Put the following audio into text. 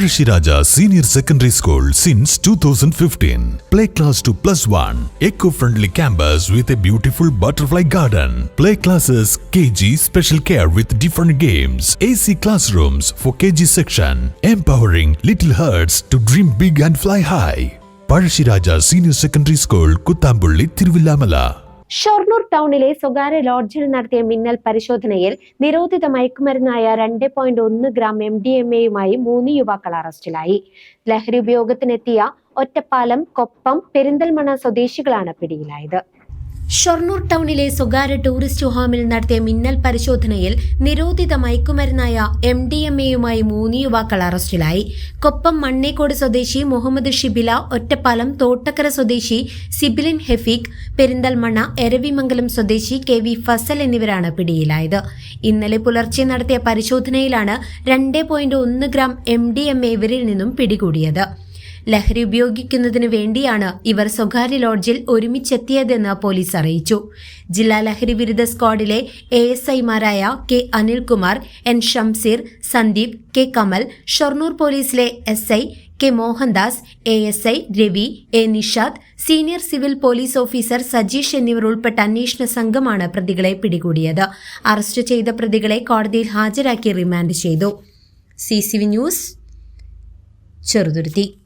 Maharishi Raja Senior Secondary School since 2015. Play class to plus one. Eco-friendly campus with a beautiful butterfly garden. Play classes KG special care with different games. AC classrooms for KG section. Empowering little hearts to dream big and fly high. Parashiraja Senior Secondary School, Kuttambulli, Tiruvillamala. Shoranur ടൗണിലെ സ്വകാര്യ ലോഡ്ജിൽ നടത്തിയ മിന്നൽ പരിശോധനയിൽ നിരോധിത മയക്കുമരുന്നായ രണ്ട് point ഒന്ന് gram M D M എയുമായി മൂന്ന് യുവാക്കൾ അറസ്റ്റിലായി. ലഹരി ഉപയോഗത്തിനെത്തിയ ഒറ്റപ്പാലം കൊപ്പം പെരിന്തൽമണ്ണ സ്വദേശികളാണ് പിടിയിലായത്. ഷൊർണൂർ ടൗണിലെ സ്വകാര്യ ടൂറിസ്റ്റ് ഹോമിൽ നടത്തിയ മിന്നൽ പരിശോധനയിൽ നിരോധിത മയക്കുമരുന്നായ എം ഡി എം എയുമായി മൂന്ന് യുവാക്കൾ അറസ്റ്റിലായി. കൊപ്പം മണ്ണേക്കോട് സ്വദേശി മുഹമ്മദ് ഷിബില ഒറ്റപ്പാലം തോട്ടക്കര സ്വദേശി സിബിലിൻ ഹെഫീഖ് പെരിന്തൽമണ്ണ എരവിമംഗലം സ്വദേശി കെ വി ഫസൽ എന്നിവരാണ് പിടിയിലായത്. ഇന്നലെ പുലർച്ചെ നടത്തിയ പരിശോധനയിലാണ് രണ്ട് ഗ്രാം എ ഇവരിൽ നിന്നും പിടികൂടിയത്. ലഹരി ഉപയോഗിക്കുന്നതിന് വേണ്ടിയാണ് ഇവർ സ്വകാര്യ ലോഡ്ജിൽ ഒരുമിച്ചെത്തിയതെന്ന് പോലീസ് അറിയിച്ചു. ജില്ലാ ലഹരി വിരുദ്ധ സ്ക്വാഡിലെ എ എസ് ഐമാരായ K Anilkumar N Shamseer Sandeep K Kamal Shoranur പോലീസിലെ S I K Mohandas A S I Ravi A Nishad senior civil police officer Sajeesh എന്നിവർ ഉൾപ്പെട്ട അന്വേഷണ സംഘമാണ് പ്രതികളെ പിടികൂടിയത്. അറസ്റ്റ് ചെയ്ത പ്രതികളെ കോടതിയിൽ ഹാജരാക്കി റിമാൻഡ് ചെയ്തു. C C V news Cheruthuruthy.